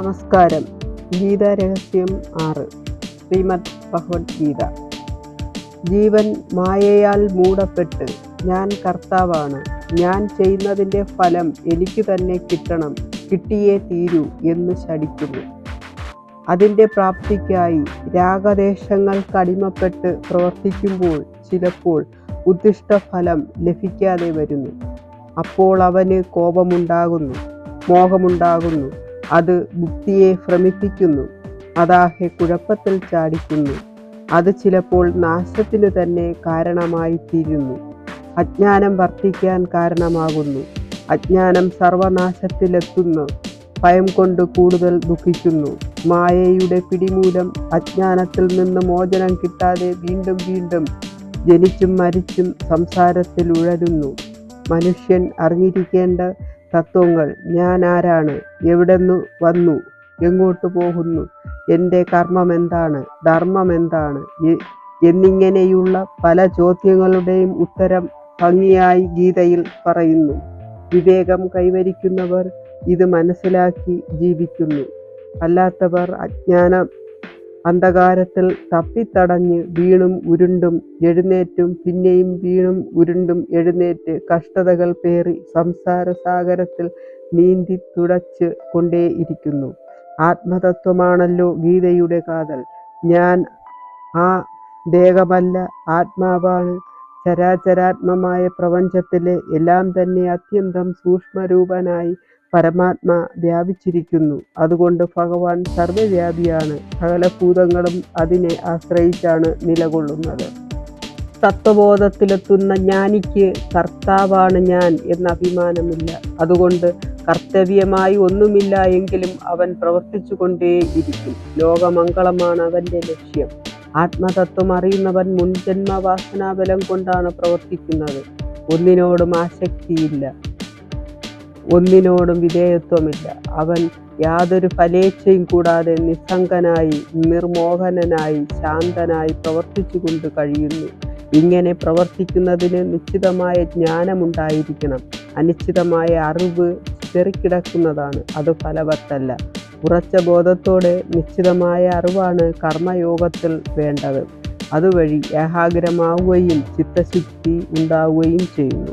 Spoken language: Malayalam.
നമസ്കാരം. ഗീത രഹസ്യം ആറ്. ശ്രീമദ് ഭഗവത്ഗീത. ജീവൻ മായയാൽ മൂടപ്പെട്ട് ഞാൻ കർത്താവാണ്. ഞാൻ ചെയ്യുന്നതിന്റെ ഫലം എനിക്ക് തന്നെ കിട്ടണം. കിട്ടിയേ തീരൂ എന്ന് ശടിക്കുന്നു അതിന്റെ പ്രാപ്തിക്കായി രാഗദേശങ്ങൾ കടിമപ്പെട്ട് പ്രവർത്തിക്കുമ്പോൾ ചിലപ്പോൾ ഉദ്ദിഷ്ട ഫലം ലഭിക്കാതെ വരുന്നു. അപ്പോൾ അവന് കോപമുണ്ടാകുന്നു മോഹമുണ്ടാകുന്നു. അത് ബുദ്ധിയെ ഭ്രമിപ്പിക്കുന്നു. അതാഹെ കുഴപ്പത്തിൽ ചാടിക്കുന്നു. അത് ചിലപ്പോൾ നാശത്തിന് തന്നെ കാരണമായി തീരുന്നു അജ്ഞാനം വർദ്ധിക്കാൻ കാരണമാകുന്നു. അജ്ഞാനം സർവനാശത്തിലെത്തുന്നു. ഭയം കൊണ്ട് കൂടുതൽ ദുഃഖിക്കുന്നു. മായയുടെ പിടിമൂലം അജ്ഞാനത്തിൽ നിന്ന് മോചനം കിട്ടാതെ വീണ്ടും വീണ്ടും ജനിച്ചും മരിച്ചും സംസാരത്തിൽ ഉഴലുന്നു മനുഷ്യൻ അറിഞ്ഞിരിക്കേണ്ട തത്വങ്ങൾ ഞാൻ ആരാണ് എവിടെന്നു വന്നു? എങ്ങോട്ട് പോകുന്നു? എന്റെ കർമ്മം എന്താണ് ധർമ്മം എന്താണ് എന്നിങ്ങനെയുള്ള പല ചോദ്യങ്ങളുടെയും ഉത്തരം ഭംഗിയായി ഗീതയിൽ പറയുന്നു. വിവേകം കൈവരിക്കുന്നവർ ഇത് മനസ്സിലാക്കി ജീവിക്കുന്നു. അല്ലാത്തവർ അജ്ഞാനം അന്ധകാരത്തിൽ തപ്പിത്തടഞ്ഞ് വീണും ഉരുണ്ടും എഴുന്നേറ്റും പിന്നെയും വീണും ഉരുണ്ടും എഴുന്നേറ്റ് കഷ്ടതകൾ പേറി സംസാര സാഗരത്തിൽ നീന്തി തുടച്ച് കൊണ്ടേയിരിക്കുന്നു. ആത്മതത്വമാണല്ലോ ഗീതയുടെ കാതൽ. ഞാൻ ആ ദേഹമല്ല ആത്മാവാണ്. ചരാചരാത്മമായ പ്രപഞ്ചത്തിലെ എല്ലാം തന്നെ അത്യന്തം സൂക്ഷ്മരൂപനായി പരമാത്മ വ്യാപിച്ചിരിക്കുന്നു. അതുകൊണ്ട് ഭഗവാൻ സർവവ്യാപിയാണ് സകലഭൂതങ്ങളും അതിനെ ആശ്രയിച്ചാണ് നിലകൊള്ളുന്നത്. തത്വബോധത്തിലെത്തുന്ന ജ്ഞാനിക്ക് കർത്താവാണ് ഞാൻ എന്ന അഭിമാനമില്ല. അതുകൊണ്ട് കർത്തവ്യമായി ഒന്നുമില്ല എങ്കിലും അവൻ പ്രവർത്തിച്ചു കൊണ്ടേയിരിക്കും ലോകമംഗളമാണ് അവന്റെ ലക്ഷ്യം. ആത്മതത്വം അറിയുന്നവൻ മുൻജന്മ വാസനാബലം കൊണ്ടാണ് പ്രവർത്തിക്കുന്നത്. ഒന്നിനോടും ആസക്തിയില്ല. ഒന്നിനോടും വിധേയത്വമില്ല. അവൻ യാതൊരു ഫലേച്ഛയും കൂടാതെ നിസ്സംഗനായി നിർമോഹനനായി ശാന്തനായി പ്രവർത്തിച്ചുകൊണ്ട് കഴിയുന്നു. ഇങ്ങനെ പ്രവർത്തിക്കുന്നതിന് നിശ്ചിതമായ ജ്ഞാനമുണ്ടായിരിക്കണം. അനിശ്ചിതമായ അറിവ് ചെറുക്കിടക്കുന്നതാണ് അത് ഫലവത്തല്ല. ഉറച്ച ബോധത്തോടെ നിശ്ചിതമായ അറിവാണ് കർമ്മയോഗത്തിൽ വേണ്ടത്. അതുവഴി ഏകാഗ്രമാവുകയും ചിത്തശുദ്ധി ഉണ്ടാവുകയും ചെയ്യുന്നു.